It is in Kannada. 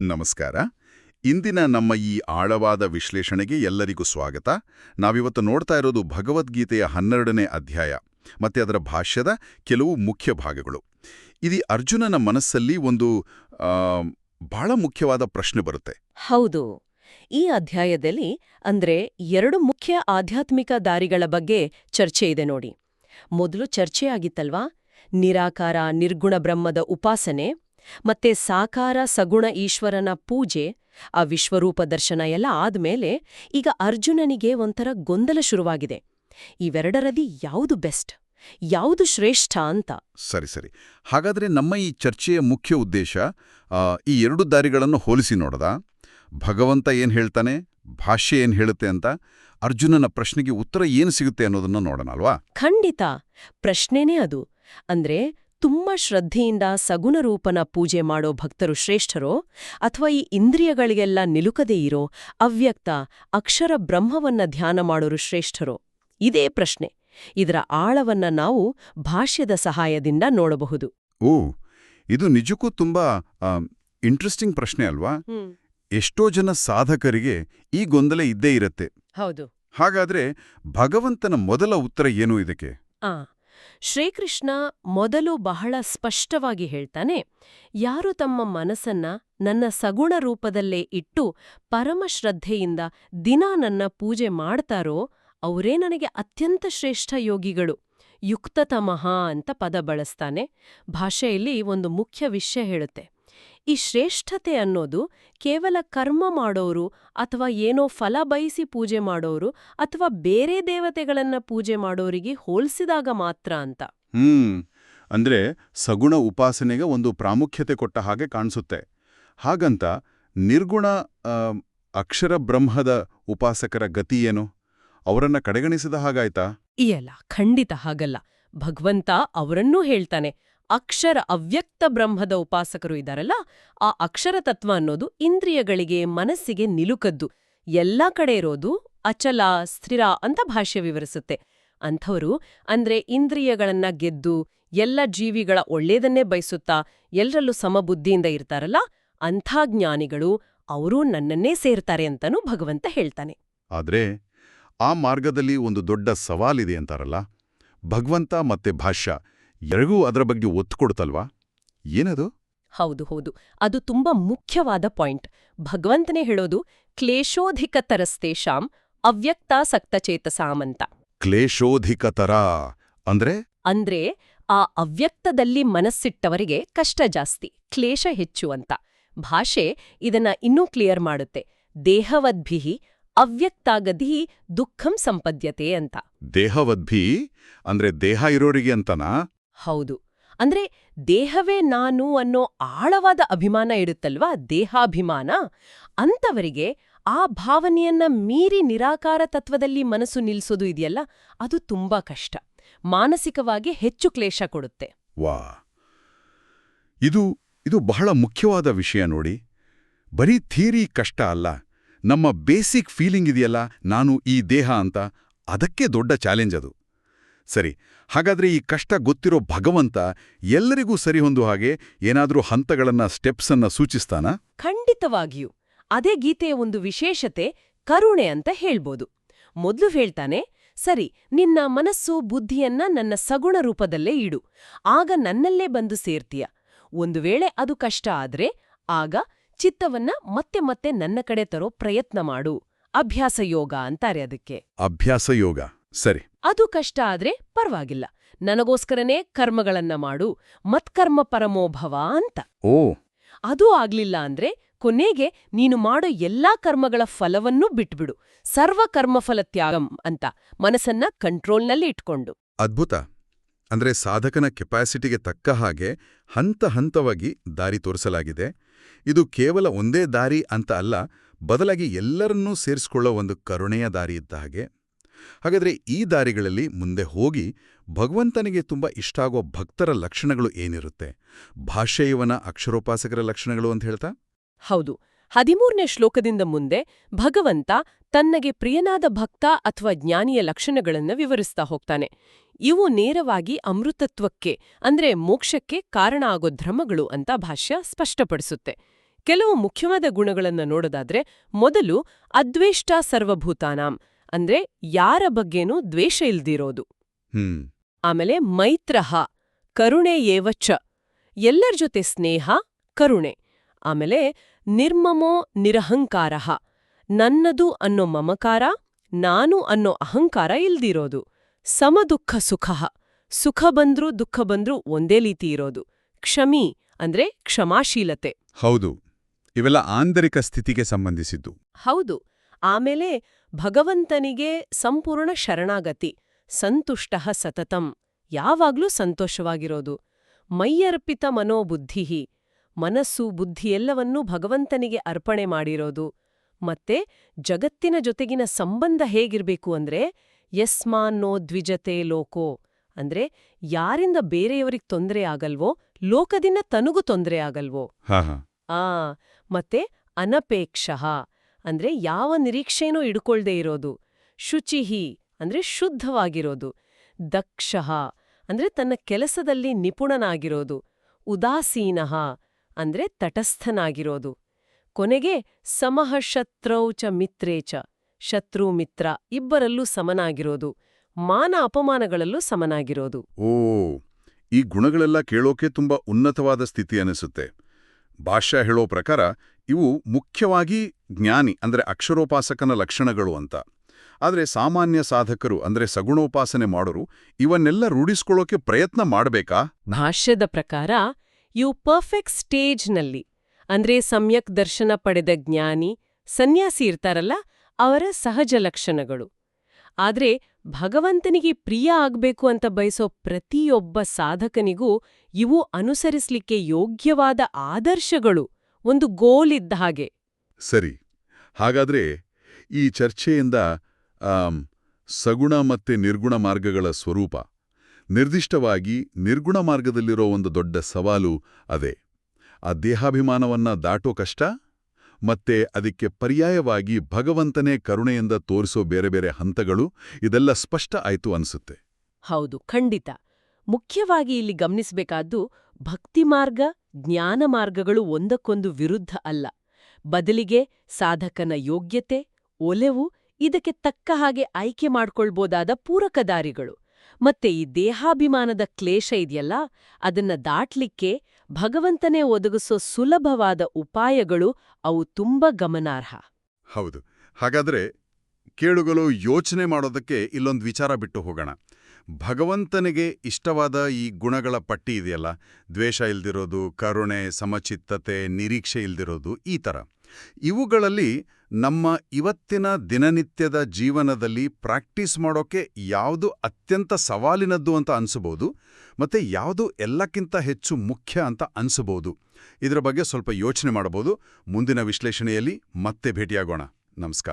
ನಮಸ್ಕಾರ. ಇಂದಿನ ನಮ್ಮ ಈ ಆಳವಾದ ವಿಶ್ಲೇಷಣೆಗೆ ಎಲ್ಲರಿಗೂ ಸ್ವಾಗತ. ನಾವಿವತ್ತು ನೋಡ್ತಾ ಇರೋದು ಭಗವದ್ಗೀತೆಯ ಹನ್ನೆರಡನೇ ಅಧ್ಯಾಯ, ಮತ್ತೆ ಅದರ ಭಾಷ್ಯದ ಕೆಲವು ಮುಖ್ಯ ಭಾಗಗಳು. ಇದು ಅರ್ಜುನನ ಮನಸ್ಸಲ್ಲಿ ಒಂದು ಬಹಳ ಮುಖ್ಯವಾದ ಪ್ರಶ್ನೆ ಬರುತ್ತೆ. ಹೌದು. ಈ ಅಧ್ಯಾಯದಲ್ಲಿ ಅಂದ್ರೆ ಎರಡು ಮುಖ್ಯ ಆಧ್ಯಾತ್ಮಿಕ ದಾರಿಗಳ ಬಗ್ಗೆ ಚರ್ಚೆ ಇದೆ ನೋಡಿ. ಮೊದಲು ಚರ್ಚೆಯಾಗಿತ್ತಲ್ವಾ? ನಿರಾಕಾರ ನಿರ್ಗುಣ ಬ್ರಹ್ಮದ ಉಪಾಸನೆ ಮತ್ತೆ ಸಾಕಾರ ಸಗುಣ ಈಶ್ವರನ ಪೂಜೆ ಆ ವಿಶ್ವರೂಪ ದರ್ಶನ ಎಲ್ಲ ಆದ್ಮೇಲೆ ಈಗ ಅರ್ಜುನನಿಗೆ ಒಂಥರ ಗೊಂದಲ ಶುರುವಾಗಿದೆ. ಇವೆರಡರದಿ ಯಾವುದು ಬೆಸ್ಟ್ ಯಾವುದು ಶ್ರೇಷ್ಠ ಅಂತ? ಸರಿ ಸರಿ. ಹಾಗಾದ್ರೆ ನಮ್ಮ ಈ ಚರ್ಚೆಯ ಮುಖ್ಯ ಉದ್ದೇಶ ಈ ಎರಡು ದಾರಿಗಳನ್ನು ಹೋಲಿಸಿ ನೋಡದ? ಭಗವಂತ ಏನು ಹೇಳ್ತಾನೆ ಭಾಷ್ಯ ಏನು ಹೇಳುತ್ತೆ ಅಂತ ಅರ್ಜುನನ ಪ್ರಶ್ನೆಗೆ ಉತ್ತರ ಏನು ಸಿಗುತ್ತೆ ಅನ್ನೋದನ್ನ ನೋಡೋಣ ಅಲ್ವಾ? ಖಂಡಿತ. ಪ್ರಶ್ನೆನೇ ಅದು. ಅಂದ್ರೆ ತುಂಬಾ ಶ್ರದ್ಧೆಯಿಂದ ಸಗುಣರೂಪನ ಪೂಜೆ ಮಾಡೋ ಭಕ್ತರು ಶ್ರೇಷ್ಠರೋ ಅಥವಾ ಈ ಇಂದ್ರಿಯಗಳಿಗೆಲ್ಲ ನಿಲುಕದೇ ಇರೋ ಅವ್ಯಕ್ತ ಅಕ್ಷರ ಬ್ರಹ್ಮವನ್ನ ಧ್ಯಾನ ಮಾಡೋರು ಶ್ರೇಷ್ಠರೋ? ಇದೇ ಪ್ರಶ್ನೆ. ಇದರ ಆಳವನ್ನ ನಾವು ಭಾಷ್ಯದ ಸಹಾಯದಿಂದ ನೋಡಬಹುದು. ಓ ಇದು ನಿಜಕ್ಕೂ ತುಂಬಾ ಇಂಟ್ರೆಸ್ಟಿಂಗ್ ಪ್ರಶ್ನೆ ಅಲ್ವಾ? ಎಷ್ಟೋ ಜನ ಸಾಧಕರಿಗೆ ಈ ಗೊಂದಲ ಇದ್ದೇ ಇರತ್ತೆ. ಹೌದು. ಹಾಗಾದ್ರೆ ಭಗವಂತನ ಮೊದಲ ಉತ್ತರ ಏನು ಇದಕ್ಕೆ? ಆ ಶ್ರೀಕೃಷ್ಣ ಮೊದಲು ಬಹಳ ಸ್ಪಷ್ಟವಾಗಿ ಹೇಳ್ತಾನೆ, ಯಾರು ತಮ್ಮ ಮನಸ್ಸನ್ನ ನನ್ನ ಸಗುಣ ರೂಪದಲ್ಲೇ ಇಟ್ಟು ಪರಮಶ್ರದ್ಧೆಯಿಂದ ದಿನ ನನ್ನ ಪೂಜೆ ಮಾಡ್ತಾರೋ, ಅವರೇ ನನಗೆ ಅತ್ಯಂತ ಶ್ರೇಷ್ಠ ಯೋಗಿಗಳು. ಯುಕ್ತತಮಃ ಅಂತ ಪದ ಬಳಸ್ತಾನೆ. ಭಾಷೆಯಲ್ಲಿ ಒಂದು ಮುಖ್ಯ ವಿಷಯ ಹೇಳುತ್ತೆ. ಈ ಶ್ರೇಷ್ಠತೆ ಅನ್ನೋದು ಕೇವಲ ಕರ್ಮ ಮಾಡೋರು ಅಥವಾ ಏನೋ ಫಲ ಬಯಸಿ ಪೂಜೆ ಮಾಡೋರು ಅಥವಾ ಬೇರೆ ದೇವತೆಗಳನ್ನ ಪೂಜೆ ಮಾಡೋರಿಗೆ ಹೋಲಿಸಿದಾಗ ಮಾತ್ರ ಅಂತ. ಹ್ಮ್ ಅಂದ್ರೆ ಸಗುಣ ಉಪಾಸನೆಗೆ ಒಂದು ಪ್ರಾಮುಖ್ಯತೆ ಕೊಟ್ಟ ಹಾಗೆ ಕಾಣಿಸುತ್ತೆ. ಹಾಗಂತ ನಿರ್ಗುಣ ಅಕ್ಷರ ಬ್ರಹ್ಮದ ಉಪಾಸಕರ ಗತಿ ಏನು? ಅವರನ್ನ ಕಡೆಗಣಿಸಿದ ಹಾಗಾಯ್ತಾ? ಇಯಲ್ಲ ಖಂಡಿತ ಹಾಗಲ್ಲ. ಭಗವಂತ ಅವರನ್ನೂ ಹೇಳ್ತಾನೆ. ಅಕ್ಷರ ಅವ್ಯಕ್ತ ಬ್ರಹ್ಮದ ಉಪಾಸಕರು ಇದಾರಲ್ಲ, ಆ ಅಕ್ಷರ ತತ್ವ ಅನ್ನೋದು ಇಂದ್ರಿಯಗಳಿಗೆ, ಮನಸ್ಸಿಗೆ ನಿಲುಕದ್ದು. ಎಲ್ಲಾ ಕಡೆ ಇರೋದು ಅಚಲ, ಸ್ಥಿರ ಅಂತ ಭಾಷ್ಯ ವಿವರಿಸುತ್ತೆ. ಅಂಥವರು ಅಂದ್ರೆ ಇಂದ್ರಿಯಗಳನ್ನ ಗೆದ್ದು, ಎಲ್ಲ ಜೀವಿಗಳ ಒಳ್ಳೇದನ್ನೇ ಬಯಸುತ್ತಾ ಎಲ್ಲರಲ್ಲೂ ಸಮಬುದ್ಧಿಯಿಂದ ಇರ್ತಾರಲ್ಲ, ಅಂಥ ಜ್ಞಾನಿಗಳು ಅವರೂ ನನ್ನನ್ನೇ ಸೇರ್ತಾರೆ ಅಂತನೂ ಭಗವಂತ ಹೇಳ್ತಾನೆ. ಆದ್ರೆ ಆ ಮಾರ್ಗದಲ್ಲಿ ಒಂದು ದೊಡ್ಡ ಸವಾಲಿದೆ ಅಂತಾರಲ್ಲ, ಭಗವಂತ ಮತ್ತೆ ಭಾಷ್ಯ. ಎರಗೂ ಅದರ ಬಗ್ಗೆ ಒತ್ತು ಕೊಡ್ತಲ್ವಾ? ಏನದು? ಹೌದು ಹೌದು. ಅದು ತುಂಬಾ ಮುಖ್ಯವಾದ ಪಾಯಿಂಟ್. ಭಗವಂತನೇ ಹೇಳೋದು ಕ್ಲೇಶೋಧಿಕತರಸ್ತೇಷಾಂ ಅವ್ಯಕ್ತಾಸಕ್ತಚೇತಸಾಂ ಅಂತ ಕ್ಲೇಶೋಧಿಕತರ ಅಂದ್ರೆ? ಅಂದ್ರೆ ಆ ಅವ್ಯಕ್ತದಲ್ಲಿ ಮನಸ್ಸಿಟ್ಟವರಿಗೆ ಕಷ್ಟ ಜಾಸ್ತಿ ಕ್ಲೇಶ ಹೆಚ್ಚು ಅಂತ. ಭಾಷೆ ಇದನ್ನ ಇನ್ನೂ ಕ್ಲಿಯರ್ ಮಾಡುತ್ತೆ. ದೇಹವದ್ಭಿಹಿ ಅವ್ಯಕ್ತಾಗಧಿ ದುಃಖಂ ಸಂಪದ್ಯತೆ ಅಂತ. ದೇಹವದ್ಭಿ ಅಂದ್ರೆ ದೇಹ ಇರೋರಿಗೆ ಅಂತನಾ? ಹೌದು. ಅಂದ್ರೆ ದೇಹವೇ ನಾನು ಅನ್ನೋ ಆಳವಾದ ಅಭಿಮಾನ ಇಡುತ್ತಲ್ವಾ? ದೇಹಾಭಿಮಾನ? ಅಂತವರಿಗೆ ಆ ಭಾವನೆಯನ್ನ ಮೀರಿ ನಿರಾಕಾರ ತತ್ವದಲ್ಲಿ ಮನಸ್ಸು ನಿಲ್ಸೋದು ಇದೆಯಲ್ಲ, ಅದು ತುಂಬಾ ಕಷ್ಟ. ಮಾನಸಿಕವಾಗಿ ಹೆಚ್ಚು ಕ್ಲೇಶ ಕೊಡುತ್ತೆ. ವಾ. ಇದು ಇದು ಬಹಳ ಮುಖ್ಯವಾದ ವಿಷಯ ನೋಡಿ. ಬರೀ ಥಿಯರಿ ಕಷ್ಟ ಅಲ್ಲ, ನಮ್ಮ ಬೇಸಿಕ್ ಫೀಲಿಂಗ್ ಇದೆಯಲ್ಲ, ನಾನು ಈ ದೇಹ ಅಂತ, ಅದಕ್ಕೆ ದೊಡ್ಡ ಚಾಲೆಂಜ್ ಅದು. ಸರಿ ಹಾಗಾದ್ರೆ ಈ ಕಷ್ಟ ಗೊತ್ತಿರೋ ಭಗವಂತ ಎಲ್ಲರಿಗೂ ಸರಿಹೊಂದು ಹಾಗೆ ಏನಾದರೂ ಹಂತಗಳನ್ನ ಸ್ಟೆಪ್ಸನ್ನ ಸೂಚಿಸ್ತಾನ? ಖಂಡಿತವಾಗಿಯೂ. ಅದೇ ಗೀತೆಯ ಒಂದು ವಿಶೇಷತೆ ಕರುಣೆ ಅಂತ ಹೇಳ್ಬೋದು. ಮೊದಲು ಹೇಳ್ತಾನೆ ಸರಿ ನಿನ್ನ ಮನಸ್ಸು ಬುದ್ಧಿಯನ್ನ ನನ್ನ ಸಗುಣ ರೂಪದಲ್ಲೇ ಇಡು. ಆಗ ನನ್ನಲ್ಲೇ ಬಂದು ಸೇರ್ತೀಯ. ಒಂದು ವೇಳೆ ಅದು ಕಷ್ಟ ಆದ್ರೆ ಆಗ ಚಿತ್ತವನ್ನ ಮತ್ತೆ ಮತ್ತೆ ನನ್ನ ಕಡೆ ತರೋ ಪ್ರಯತ್ನ ಮಾಡು. ಅಭ್ಯಾಸ ಯೋಗ ಅಂತಾರೆ ಅದಕ್ಕೆ. ಅಭ್ಯಾಸ ಯೋಗ ಸರಿ. ಅದು ಕಷ್ಟ ಆದ್ರೆ ಪರವಾಗಿಲ್ಲ. ನನಗೋಸ್ಕರನೇ ಕರ್ಮಗಳನ್ನ ಮಾಡು ಮತ್ಕರ್ಮ ಪರಮೋಭವ ಅಂತ. ಓ. ಅದು ಆಗ್ಲಿಲ್ಲ ಅಂದ್ರೆ ಕೊನೆಗೆ ನೀನು ಮಾಡೋ ಎಲ್ಲಾ ಕರ್ಮಗಳ ಫಲವನ್ನೂ ಬಿಟ್ಬಿಡು. ಸರ್ವ ಕರ್ಮಫಲ ತ್ಯಾಗಂ ಅಂತ ಮನಸ್ಸನ್ನ ಕಂಟ್ರೋಲ್ನಲ್ಲಿ ಇಟ್ಕೊಂಡು. ಅದ್ಭುತ. ಅಂದ್ರೆ ಸಾಧಕನ ಕೆಪಾಸಿಟಿಗೆ ತಕ್ಕ ಹಾಗೆ ಹಂತ ಹಂತವಾಗಿ ದಾರಿ ತೋರಿಸಲಾಗಿದೆ. ಇದು ಕೇವಲ ಒಂದೇ ದಾರಿ ಅಂತ ಅಲ್ಲ ಬದಲಾಗಿ ಎಲ್ಲರನ್ನೂ ಸೇರಿಸಿಕೊಳ್ಳೋ ಒಂದು ಕರುಣೆಯ ದಾರಿ ಇದ್ದ ಹಾಗೆ. ಹಾಗಾದ್ರೆ ಈ ದಾರಿಗಳಲ್ಲಿ ಮುಂದೆ ಹೋಗಿ ಭಗವಂತನಿಗೆ ತುಂಬಾ ಇಷ್ಟ ಆಗೋ ಭಕ್ತರ ಲಕ್ಷಣಗಳು ಏನಿರುತ್ತೆ? ಭಾಷೆಯವನ ಅಕ್ಷರೋಪಾಸಕರ ಲಕ್ಷಣಗಳು ಅಂತ ಹೇಳ್ತಾ? ಹೌದು. ಹದಿಮೂರನೇ ಶ್ಲೋಕದಿಂದ ಮುಂದೆ ಭಗವಂತ ತನ್ನಗೆ ಪ್ರಿಯನಾದ ಭಕ್ತ ಅಥವಾ ಜ್ಞಾನಿಯ ಲಕ್ಷಣಗಳನ್ನು ವಿವರಿಸ್ತಾ ಹೋಗ್ತಾನೆ. ಇವು ನೇರವಾಗಿ ಅಮೃತತ್ವಕ್ಕೆ, ಅಂದ್ರೆ ಮೋಕ್ಷಕ್ಕೆ ಕಾರಣ ಆಗೋ ಧರ್ಮಗಳು ಅಂತ ಭಾಷ್ಯ ಸ್ಪಷ್ಟಪಡಿಸುತ್ತೆ. ಕೆಲವು ಮುಖ್ಯವಾದ ಗುಣಗಳನ್ನು ನೋಡೋದಾದ್ರೆ, ಮೊದಲು ಅದ್ವೇಷ್ಟ ಸರ್ವಭೂತಾನಾಂ. ಅಂದ್ರೆ ಯಾರ ಬಗ್ಗೆನೂ ದ್ವೇಷ ಇಲ್ದಿರೋದು. ಹ್ಮ್. ಆಮೇಲೆ ಮೈತ್ರಹ ಕರುಣೆ ಏವಚ್ಚ ಎಲ್ಲರ ಜೊತೆ ಸ್ನೇಹ ಕರುಣೆ. ಆಮೇಲೆ ನಿರ್ಮಮೋ ನಿರಹಂಕಾರ ನನ್ನದು ಅನ್ನೋ ಮಮಕಾರ ನಾನು ಅನ್ನೋ ಅಹಂಕಾರ ಇಲ್ದಿರೋದು. ಸಮದುಃಖ ಸುಖ ಸುಖ ಬಂದ್ರೂ ದುಃಖ ಬಂದ್ರೂ ಒಂದೇ ರೀತಿ ಇರೋದು. ಕ್ಷಮಿ ಅಂದ್ರೆ ಕ್ಷಮಾಶೀಲತೆ. ಹೌದು. ಇವೆಲ್ಲ ಆಂತರಿಕ ಸ್ಥಿತಿಗೆ ಸಂಬಂಧಿಸಿದ್ದು. ಹೌದು. ಆಮೇಲೆ ಭಗವಂತನಿಗೆ ಸಂಪೂರ್ಣ ಶರಣಾಗತಿ ಸಂತುಷ್ಟ ಸತತಂ ಯಾವಾಗ್ಲೂ ಸಂತೋಷವಾಗಿರೋದು. ಮೈಯರ್ಪಿತ ಮನೋಬುದ್ಧಿ ಮನಸ್ಸು ಬುದ್ಧಿ ಎಲ್ಲವನ್ನೂ ಭಗವಂತನಿಗೆ ಅರ್ಪಣೆ ಮಾಡಿರೋದು. ಮತ್ತೆ ಜಗತ್ತಿನ ಜೊತೆಗಿನ ಸಂಬಂಧ ಹೇಗಿರ್ಬೇಕು ಅಂದ್ರೆ ಯಸ್ಮಾನ್ನೋ ದ್ವಿಜತೆ ಲೋಕೋ ಅಂದ್ರೆ ಯಾರಿಂದ ಬೇರೆಯವರಿಗೆ ತೊಂದರೆ ಆಗಲ್ವೋ ಲೋಕದಿಂದ ತನಗೂ ತೊಂದರೆ ಆಗಲ್ವೋ. ಆ ಮತ್ತೆ ಅನಪೇಕ್ಷಃ ಅಂದ್ರೆ ಯಾವ ನಿರೀಕ್ಷೆನೂ ಇಡ್ಕೊಳ್ದೇ ಇರೋದು. ಶುಚಿಹಿ ಅಂದ್ರೆ ಶುದ್ಧವಾಗಿರೋದು. ದಕ್ಷಃ ಅಂದ್ರೆ ತನ್ನ ಕೆಲಸದಲ್ಲಿ ನಿಪುಣನಾಗಿರೋದು. ಉದಾಸೀನಃ ಅಂದ್ರೆ ತಟಸ್ಥನಾಗಿರೋದು. ಕೊನೆಗೆ ಸಮಹ ಶತ್ರೌ ಚ ಮಿತ್ರೇ ಚ, ಶತ್ರು, ಮಿತ್ರ ಇಬ್ಬರಲ್ಲೂ ಸಮನಾಗಿರೋದು. ಮಾನ ಅಪಮಾನಗಳಲ್ಲೂ ಸಮನಾಗಿರೋದು. ಓ, ಈ ಗುಣಗಳೆಲ್ಲ ಕೇಳೋಕೆ ತುಂಬಾ ಉನ್ನತವಾದ ಸ್ಥಿತಿ ಅನಿಸುತ್ತೆ. ಭಾಷ್ಯ ಹೇಳೋ ಪ್ರಕಾರ ಇವು ಮುಖ್ಯವಾಗಿ ಜ್ಞಾನಿ, ಅಂದರೆ ಅಕ್ಷರೋಪಾಸಕನ ಲಕ್ಷಣಗಳು ಅಂತ. ಆದರೆ ಸಾಮಾನ್ಯ ಸಾಧಕರು, ಅಂದ್ರೆ ಸಗುಣೋಪಾಸನೆ ಮಾಡೋರು, ಇವನ್ನೆಲ್ಲ ರೂಢಿಸ್ಕೊಳ್ಳೋಕೆ ಪ್ರಯತ್ನ ಮಾಡಬೇಕಾ? ಭಾಷ್ಯದ ಪ್ರಕಾರ, ಇವು ಪರ್ಫೆಕ್ಟ್ ಸ್ಟೇಜ್ನಲ್ಲಿ ಅಂದ್ರೆ ಸಮ್ಯಕ್ ದರ್ಶನ ಪಡೆದ ಜ್ಞಾನಿ, ಸನ್ಯಾಸಿ ಇರ್ತಾರಲ್ಲ, ಅವರ ಸಹಜ ಲಕ್ಷಣಗಳು. ಆದ್ರೆ ಭಗವಂತನಿಗೆ ಪ್ರಿಯ ಆಗ್ಬೇಕು ಅಂತ ಬಯಸೋ ಪ್ರತಿಯೊಬ್ಬ ಸಾಧಕನಿಗೂ ಇವು ಅನುಸರಿಸ್ಲಿಕ್ಕೆ ಯೋಗ್ಯವಾದ ಆದರ್ಶಗಳು. ಒಂದು ಗೋಲ್ ಇದ್ದ ಹಾಗೆ. ಸರಿ. ಹಾಗಾದ್ರೆ ಈ ಚರ್ಚೆಯಿಂದ ಸಗುಣ ಮತ್ತೆ ನಿರ್ಗುಣ ಮಾರ್ಗಗಳ ಸ್ವರೂಪ. ನಿರ್ದಿಷ್ಟವಾಗಿ ನಿರ್ಗುಣ ಮಾರ್ಗದಲ್ಲಿರೋ ಒಂದು ದೊಡ್ಡ ಸವಾಲು ಅದೇ. ಆ ದೇಹಾಭಿಮಾನವನ್ನ ದಾಟೋ ಕಷ್ಟ ಮತ್ತೆ ಅದಕ್ಕೆ ಪರ್ಯಾಯವಾಗಿ ಭಗವಂತನೇ ಕರುಣೆಯಿಂದ ತೋರಿಸೋ ಬೇರೆ ಬೇರೆ ಹಂತಗಳು ಇದೆಲ್ಲ ಸ್ಪಷ್ಟ ಆಯ್ತು ಅನ್ಸುತ್ತೆ. ಹೌದು ಖಂಡಿತ. ಮುಖ್ಯವಾಗಿ ಇಲ್ಲಿ ಗಮನಿಸಬೇಕಾದ್ದು ಭಕ್ತಿ ಮಾರ್ಗ ಜ್ಞಾನ ಮಾರ್ಗಗಳು ಒಂದಕ್ಕೊಂದು ವಿರುದ್ಧ ಅಲ್ಲ. ಬದಲಿಗೆ ಸಾಧಕನ ಯೋಗ್ಯತೆ, ಒಲೆವು, ಇದಕ್ಕೆ ತಕ್ಕ ಹಾಗೆ ಆಯ್ಕೆ ಮಾಡ್ಕೊಳ್ಬೋದಾದ ಪೂರಕ ದಾರಿಗಳು ಮತ್ತೆ ಈ ದೇಹಾಭಿಮಾನದ ಕ್ಲೇಶ ಇದೆಯಲ್ಲ, ಅದನ್ನ ದಾಟ್ಲಿಕ್ಕೆ ಭಗವಂತನೇ ಒದಗಿಸೋ ಸುಲಭವಾದ ಉಪಾಯಗಳು ಅವು ತುಂಬಾ ಗಮನಾರ್ಹ. ಹೌದು. ಹಾಗಾದ್ರೆ ಕೇಳುಗಲು ಯೋಚನೆ ಮಾಡೋದಕ್ಕೆ ಇಲ್ಲೊಂದು ವಿಚಾರ ಬಿಟ್ಟು ಹೋಗೋಣ. ಭಗವಂತನಿಗೆ ಇಷ್ಟವಾದ ಈ ಗುಣಗಳ ಪಟ್ಟಿ ಇದೆಯಲ್ಲ? ದ್ವೇಷ ಇಲ್ದಿರೋದು, ಕರುಣೆ, ಸಮಚಿತ್ತತೆ, ನಿರೀಕ್ಷೆ ಇಲ್ದಿರೋದು, ಈ ಥರ ಇವುಗಳಲ್ಲಿ ನಮ್ಮ ಇವತ್ತಿನ ದಿನನಿತ್ಯದ ಜೀವನದಲ್ಲಿ ಪ್ರಾಕ್ಟೀಸ್ ಮಾಡೋಕೆ ಯಾವುದು ಅತ್ಯಂತ ಸವಾಲಿನದ್ದು ಅಂತ ಅನಿಸ್ಬೋದು ಮತ್ತು ಯಾವುದು ಎಲ್ಲಕ್ಕಿಂತ ಹೆಚ್ಚು ಮುಖ್ಯ ಅಂತ ಅನಿಸ್ಬೋದು ಇದರ ಬಗ್ಗೆ ಸ್ವಲ್ಪ ಯೋಚನೆ ಮಾಡಬಹುದು. ಮುಂದಿನ ವಿಶ್ಲೇಷಣೆಯಲ್ಲಿ ಮತ್ತೆ ಭೇಟಿಯಾಗೋಣ. ನಮಸ್ಕಾರ.